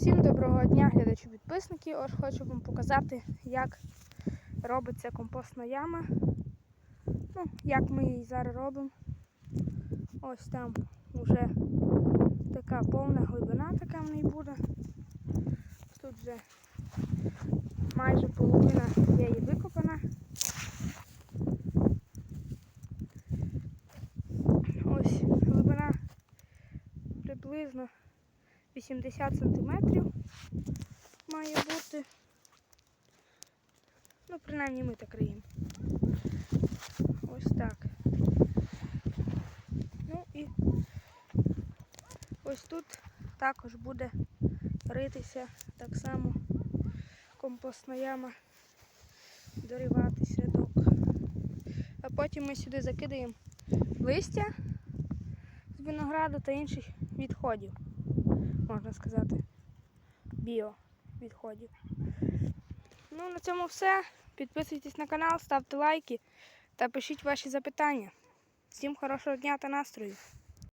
Всім доброго дня, глядачі підписники. Ось хочу вам показати, як робиться компостна яма. Ну, як ми її зараз робимо. Ось там вже така повна глибина така в неї буде. Тут вже майже половина є її викопана. Ось глибина приблизно 80 сантиметрів має бути. Ну, принаймні ми так риємо. Ось так. Ну і ось тут також буде ритися так само компостна яма, дориватися рядок. А потім ми сюди закидаємо листя з винограду та інших відходів можна сказати, біо відходів. Ну, на цьому все. Підписуйтесь на канал, ставте лайки та пишіть ваші запитання. Всім хорошого дня та настрою!